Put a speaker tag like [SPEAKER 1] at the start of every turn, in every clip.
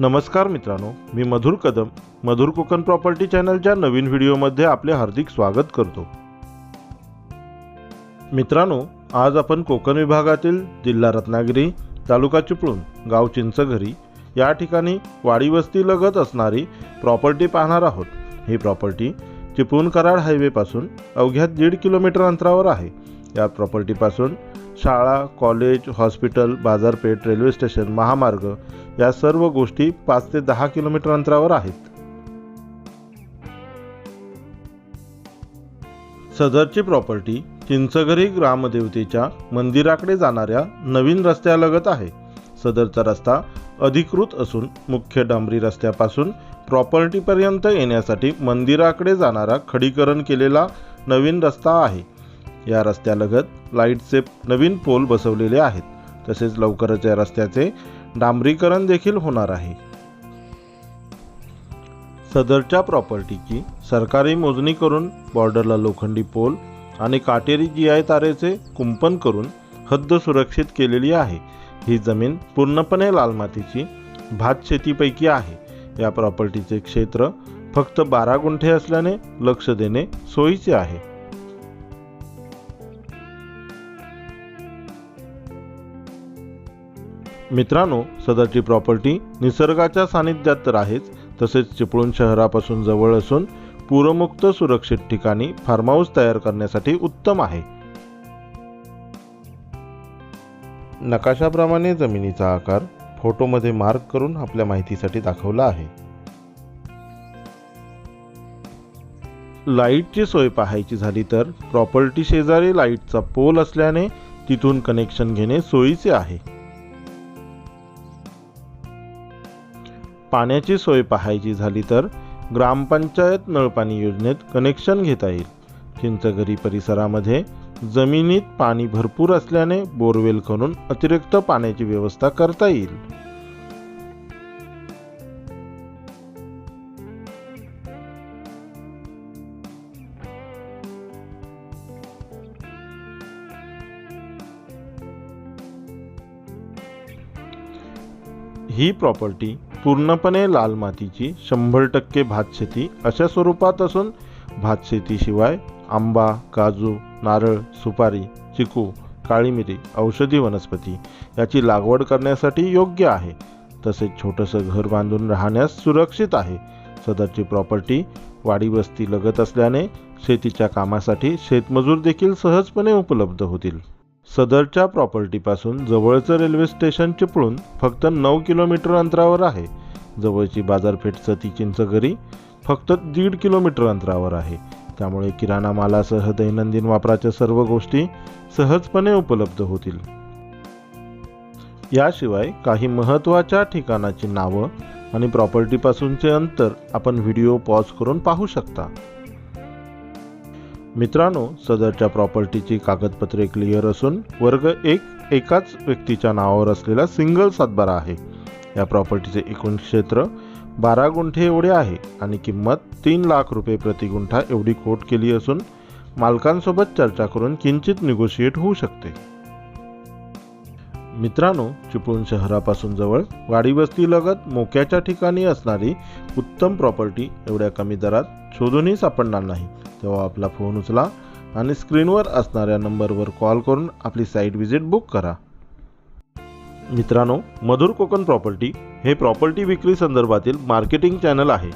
[SPEAKER 1] नमस्कार मित्रांनो मी मधुर कदम मधुर कोकण प्रॉपर्टी चॅनलच्या नवीन व्हिडिओमध्ये आपले हार्दिक स्वागत करतो. मित्रांनो आज आपण कोकण विभागातील जिल्हा रत्नागिरी तालुका चिपळूण गाव चिंचघरी या ठिकाणी वाडीवस्ती लगत असणारी प्रॉपर्टी पाहणार आहोत. ही प्रॉपर्टी चिपळूण कराड हायवेपासून अवघ्या दीड किलोमीटर अंतरावर आहे. या प्रॉपर्टीपासून शाळा कॉलेज हॉस्पिटल बाजारपेठ रेल्वे स्टेशन महामार्ग या सर्व गोष्टी पाच ते दहा किलोमीटर अंतरावर आहेत. सदरची प्रॉपर्टी चिंचघरी ग्रामदेवतेच्या मंदिराकडे जाणाऱ्या नवीन रस्त्यालगत आहे. सदरचा रस्ता अधिकृत असून मुख्य डांबरी रस्त्यापासून प्रॉपर्टीपर्यंत येण्यासाठी मंदिराकडे जाणारा खडीकरण केलेला नवीन रस्ता आहे. या रस्त्यालगत लाईटचे नवीन पोल बसवलेले आहेत. तसेच लवकरच या रस्त्याचे डांबरीकरण देखील होणार आहे. सदरच्या प्रॉपर्टीची सरकारी मोजणी करून बॉर्डरला लोखंडी पोल आणि काटेरी जी आय तारेचे कुंपण करून हद्द सुरक्षित केलेली आहे. ही जमीन पूर्णपणे लाल मातीची भात शेतीपैकी आहे. या प्रॉपर्टीचे क्षेत्र फक्त बारा गुंठे असल्याने लक्ष देणे सोयीचे आहे. मित्रांनो सदरची प्रॉपर्टी निसर्गाच्या सानिध्यात तर आहेच तसेच चिपळूण शहरापासून जवळ असून पूरमुक्त सुरक्षित ठिकाणी फार्म हाऊस तयार करण्यासाठी उत्तम आहे. नकाशाप्रमाणे जमिनीचा आकार फोटोमध्ये मार्क करून आपल्या माहितीसाठी दाखवला आहे. लाईटची सोय पाहायची झाली तर प्रॉपर्टी शेजारी लाईटचा पोल असल्याने तिथून कनेक्शन घेणे सोयीचे आहे. पाण्याची सोय पाहायची झाली तर ग्रामपंचायत नळपाणी योजनेत कनेक्शन घेता येईल. चिंचघरी परिसरामध्ये जमिनीत पाणी भरपूर असल्याने बोरवेल करून अतिरिक्त पाण्याची व्यवस्था करता येईल. ही प्रॉपर्टी पूर्णपणे लाल मातीची शंभर टक्के भातशेती अशा स्वरूपात असून भातशेतीशिवाय आंबा काजू नारळ सुपारी चिकू काळी मिरी औषधी वनस्पती याची लागवड करण्यासाठी योग्य आहे. तसेच छोटंसं घर बांधून राहण्यास सुरक्षित आहे. सदरची प्रॉपर्टी वाडी वस्ती लगत असल्याने शेतीच्या कामासाठी शेतमजूर देखील सहजपणे उपलब्ध होतील. सदरच्या प्रॉपर्टीपासून जवळचं रेल्वे स्टेशन चिपळूण फक्त नऊ किलोमीटर अंतरावर आहे. जवळची बाजारपेठ सती चिंचगरी फक्त दीड किलोमीटर अंतरावर आहे. त्यामुळे किराणा मालासह दैनंदिन वापराच्या सर्व गोष्टी सहजपणे उपलब्ध होतील. याशिवाय काही महत्त्वाच्या ठिकाणाची नावं आणि प्रॉपर्टीपासूनचे अंतर आपण व्हिडिओ पॉज करून पाहू शकता. मित्रांनो सदरच्या प्रॉपर्टीची कागदपत्रे क्लिअर असून वर्ग एक एकाच व्यक्तीच्या नावावर असलेला सिंगल सातबारा आहे. या प्रॉपर्टीचे एकूण क्षेत्र बारा गुंठे एवढे आहे आणि किंमत तीन लाख रुपये प्रति गुंठा एवढी कोट केली असून मालकांसोबत चर्चा करून किंचित निगोशिएट होऊ शकते. मित्रांनो चिपळूण शहरापासून जवळ वाडी वस्ती मोक्याच्या ठिकाणी असणारी उत्तम प्रॉपर्टी एवढ्या कमी दरात शोधूनही सापडणार नाही. तेव्हा आपला फोन उचला आणि स्क्रीनवर असणाऱ्या नंबरवर कॉल करून आपली साईट व्हिजिट बुक करा. मित्रांनो मधुर कोकण प्रॉपर्टी हे प्रॉपर्टी विक्री संदर्भातील मार्केटिंग चॅनल आहे.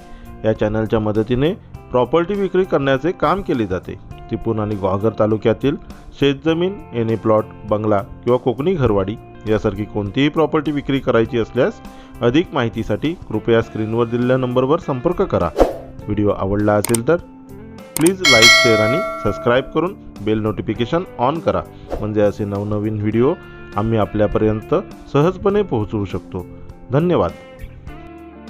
[SPEAKER 1] या चॅनलच्या मदतीने प्रॉपर्टी विक्री करण्याचे काम केले जाते. तिपून आणि ग्वाघर तालुक्यातील शेतजमीन एने प्लॉट बंगला किंवा कोकणी घरवाडी यासारखी कोणतीही प्रॉपर्टी विक्री करायची असल्यास अधिक माहितीसाठी कृपया स्क्रीनवर दिलेल्या नंबरवर संपर्क करा. व्हिडिओ आवडला असेल तर प्लीज लाईक शेअर आणि सबस्क्राईब करून बेल नोटिफिकेशन ऑन करा. म्हणजे असे नवनवीन व्हिडिओ आम्ही आपल्यापर्यंत सहजपणे पोहोचवू शकतो. धन्यवाद.